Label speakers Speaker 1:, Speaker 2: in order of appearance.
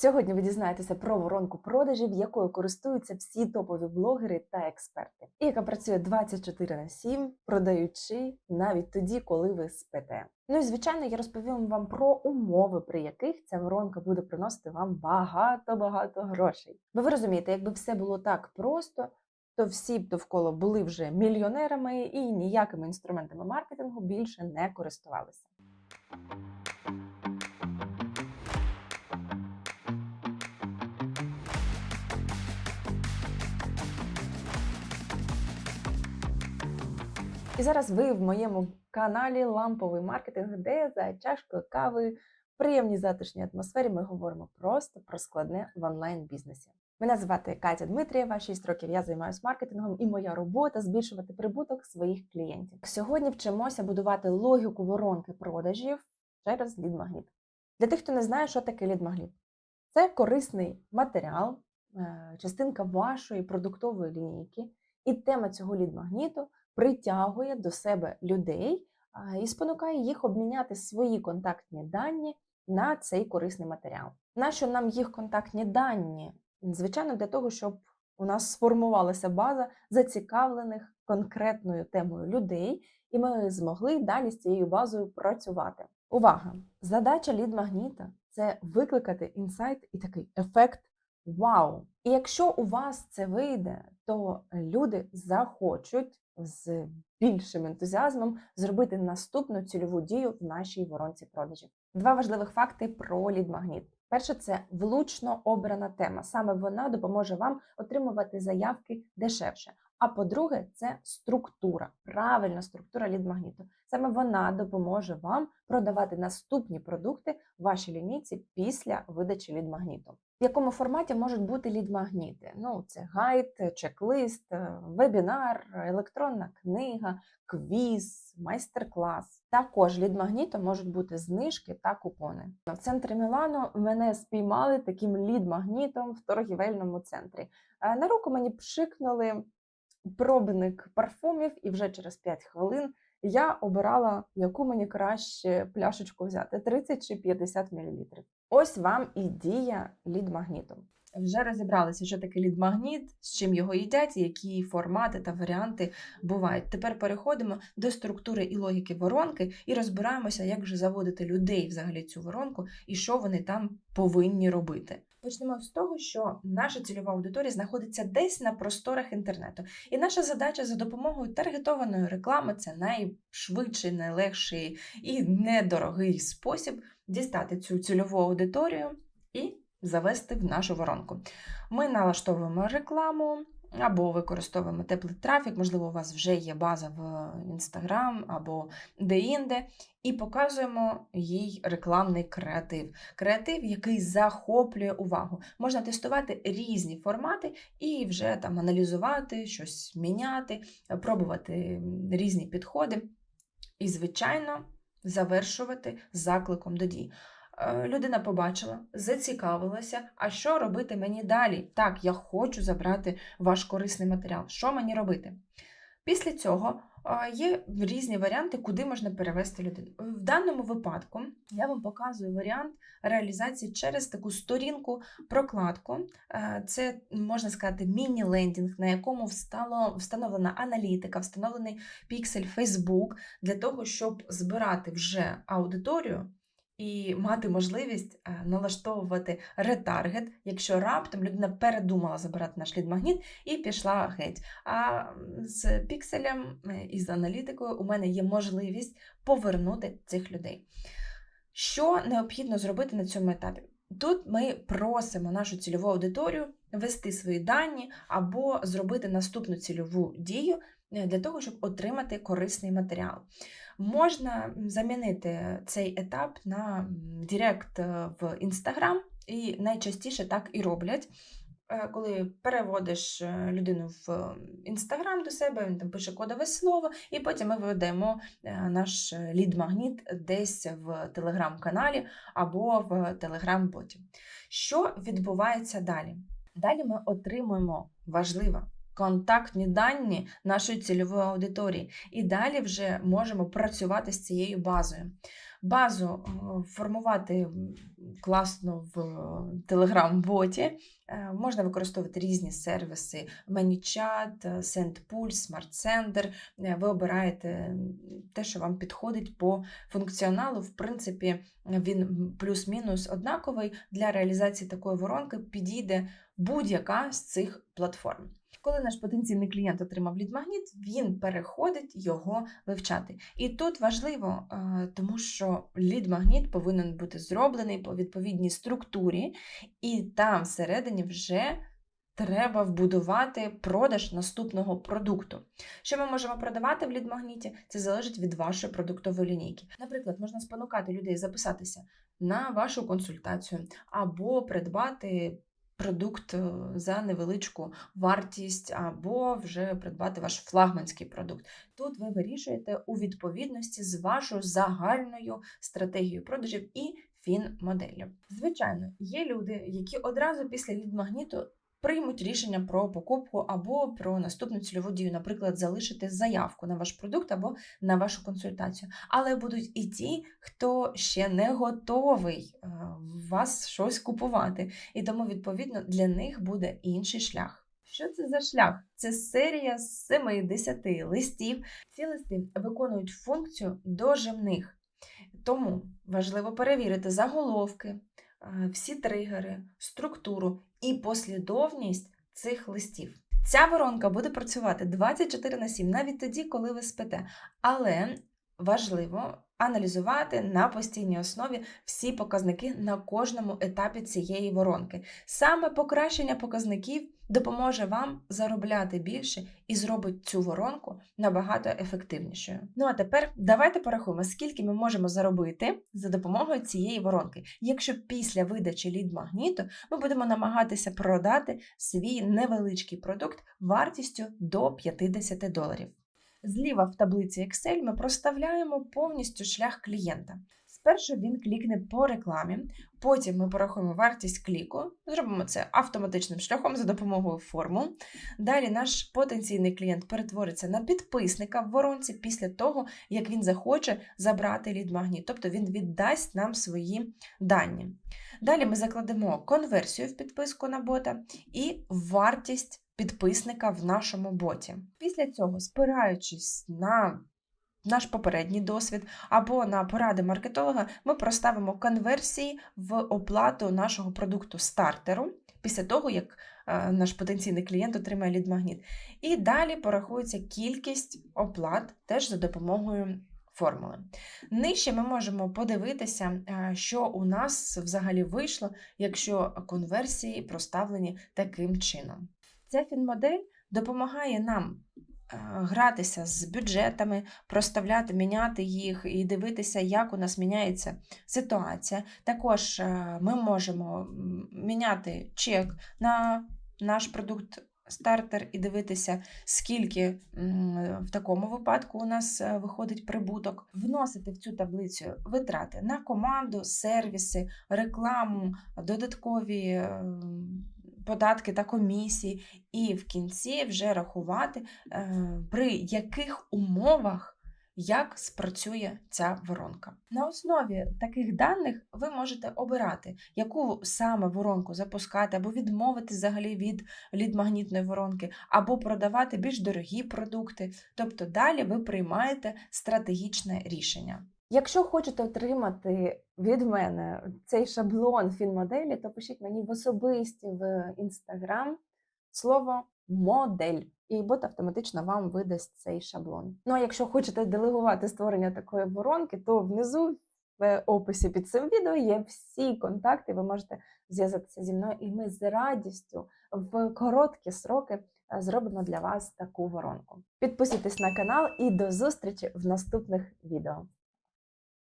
Speaker 1: Сьогодні ви дізнаєтеся про воронку продажів, якою користуються всі топові блогери та експерти, і яка працює 24 на 7, продаючи навіть тоді, коли ви спите. Ну і звичайно, я розповім вам про умови, при яких ця воронка буде приносити вам багато-багато грошей. Бо ви розумієте, якби все було так просто, то всі б довкола були вже мільйонерами і ніякими інструментами маркетингу більше не користувалися. І зараз ви в моєму каналі Ламповий маркетинг, де за чашкою кави в приємній затишній атмосфері ми говоримо просто про складне в онлайн-бізнесі. Мене звати Катя Дмитрієва, 6 років я займаюся маркетингом, і моя робота збільшувати прибуток своїх клієнтів. Сьогодні вчимося будувати логіку воронки продажів через лід-магніт. Для тих, хто не знає, що таке лід-магніт, це корисний матеріал, е, частинка вашої продуктової лінійки, і тема цього лід-магніту притягує до себе людей і спонукає їх обміняти свої контактні дані на цей корисний матеріал. Нащо нам їх контактні дані? Звичайно, для того, щоб у нас сформувалася база зацікавлених конкретною темою людей, і ми змогли далі з цією базою працювати. Увага! Задача лід-магніта це викликати інсайт і такий ефект вау. І якщо у вас це вийде, то люди захочуть з більшим ентузіазмом зробити наступну цільову дію в нашій воронці продажів. Два важливих факти про лід-магніт. Перше, це влучно обрана тема. Саме вона допоможе вам отримувати заявки дешевше. А по-друге, це структура, правильна структура лід-магніту. Саме вона допоможе вам продавати наступні продукти в вашій лінійці після видачі лід-магніту. В якому форматі можуть бути лід-магніти? Ну, це гайд, чек-лист, е, вебінар, електронна книга, квіз, майстер-клас. Також лід-магнітом можуть бути знижки та купони. В центрі Мілану мене спіймали таким лід-магнітом в торгівельному центрі. Е, На руку мені пшикнули пробник парфумів, і вже через 5 хвилин я обирала, яку мені краще пляшечку взяти: 30 чи 50 мл. Ось вам і дія лід-магніту. Вже розібралися, що таке лід-магніт, з чим його їдять, які формати та варіанти бувають. Тепер переходимо до структури і логіки воронки і розбираємося, як же заводити людей взагалі цю воронку і що вони там повинні робити. Почнемо з того, що наша цільова аудиторія знаходиться десь на просторах інтернету, і наша задача за допомогою таргетованої реклами це найшвидший, найлегший і недорогий спосіб дістати цю цільову аудиторію і завести в нашу воронку. Ми налаштовуємо рекламу. Або використовуємо теплий трафік, можливо, у вас вже є база в Instagram або де-інде, і показуємо їй рекламний креатив. Креатив, який захоплює увагу. Можна тестувати різні формати і вже там аналізувати, щось міняти, пробувати різні підходи. І, звичайно, завершувати закликом до дій. Е, Людина побачила, зацікавилася, а що робити мені далі? Так, я хочу забрати ваш корисний матеріал. Що мені робити? Після цього е, є різні варіанти, куди можна перевести людину. В даному випадку я вам показую варіант реалізації через таку сторінку прокладку. Е, Це можна сказати міні-лендінг, на якому встало, встановлена аналітика, встановлений піксель Facebook для того, щоб збирати вже аудиторію і мати можливість е, налаштовувати ретаргет, якщо раптом людина передумала забирати наш лід-магніт і пішла геть. А з пікселем е, і з аналітикою у мене є можливість повернути цих людей. Що необхідно зробити на цьому етапі? Тут ми просимо нашу цільову аудиторію ввести свої дані або зробити наступну цільову дію для того, щоб отримати корисний матеріал. Можна замінити цей етап на Директ в Instagram, і найчастіше так і роблять. Е, Коли переводиш е, людину в Instagram до себе, він там пише кодове слово, і потім ми виведемо е, наш лід-магніт десь в телеграм-каналі або в телеграм-боті. Що відбувається далі? Далі ми отримуємо важливе контактні дані нашої цільової аудиторії. І далі вже можемо працювати з цією базою. базу е, формувати класно в Telegram-боті. Е, Можна використовувати різні сервіси: ManyChat, е, SendPulse, SmartSender. Е, Ви обираєте те, що вам підходить по функціоналу. В принципі, він плюс-мінус однаковий. Для реалізації такої воронки підійде будь-яка з цих платформ. Коли наш потенційний клієнт отримав лід-магніт, він переходить його вивчати. І тут важливо, е, тому що лід-магніт повинен бути зроблений по відповідній структурі, і там всередині вже треба вбудувати продаж наступного продукту. Що ми можемо продавати в лід-магніті? Це залежить від вашої продуктової лінійки. Наприклад, можна спонукати людей записатися на вашу консультацію або придбати продукт е, за невеличку вартість, або вже придбати ваш флагманський продукт. Тут ви вирішуєте у відповідності з вашою загальною стратегією продажів і фін-моделлю. Звичайно, є люди, які одразу після лід-магніту приймуть рішення про покупку або про наступну цільову дію, наприклад, залишити заявку на ваш продукт або на вашу консультацію. Але будуть і ті, хто ще не готовий е, вас щось купувати, і тому, відповідно, для них буде інший шлях. Що це за шлях? Це серія з 70 листів. Ці листи виконують функцію дожимних. Тому важливо перевірити заголовки, всі тригери, структуру і послідовність цих листів. Ця воронка буде працювати 24 на 7, навіть тоді, коли ви спите. Але важливо аналізувати на постійній основі всі показники на кожному етапі цієї воронки. Саме покращення показників допоможе вам заробляти більше і зробить цю воронку набагато ефективнішою. Ну а тепер давайте порахуємо, скільки ми можемо заробити за допомогою цієї воронки. Якщо після видачі лід-магніту ми будемо намагатися продати свій невеличкий продукт вартістю до 50 доларів. Зліва в таблиці Excel ми проставляємо повністю шлях клієнта. Спершу він клікне по рекламі, потім ми порахуємо вартість кліку, зробимо це автоматичним шляхом за допомогою формул. Далі наш потенційний клієнт перетвориться на підписника в воронці після того, як він захоче забрати лід-магніт, тобто він віддасть нам свої дані. Далі ми закладемо конверсію в підписку на бота і вартість підписника в нашому боті. Після цього, спираючись на наш попередній досвід або на поради маркетолога, ми проставимо конверсії в оплату нашого продукту стартеру після того, як е, наш потенційний клієнт отримає лід-магніт. І далі порахується кількість оплат теж за допомогою формули. Нижче ми можемо подивитися, е, що у нас взагалі вийшло, якщо конверсії проставлені таким чином. Ця фінмодель допомагає нам е, гратися з бюджетами, проставляти, міняти їх і дивитися, як у нас міняється ситуація. Також е, ми можемо міняти чек на наш продукт. Стартер і дивитися, скільки в такому випадку у нас е, виходить прибуток, вносити в цю таблицю витрати на команду, сервіси, рекламу, додаткові податки та комісії, і в кінці вже рахувати, е, при яких умовах як спрацює ця воронка. На основі таких даних ви можете обирати, яку саме воронку запускати, або відмовити взагалі від лід-магнітної воронки, або продавати більш дорогі продукти. Тобто далі ви приймаєте стратегічне рішення. Якщо хочете отримати від мене цей шаблон фінмоделі, то пишіть мені в особисті в інстаграм слово модель, і бот автоматично вам видасть цей шаблон. Ну а якщо хочете делегувати створення такої воронки, то внизу в описі під цим відео є всі контакти. Ви можете зв'язатися зі мною, і ми з радістю в короткі сроки е, зробимо для вас таку воронку. Підписуйтесь на канал і до зустрічі в наступних відео.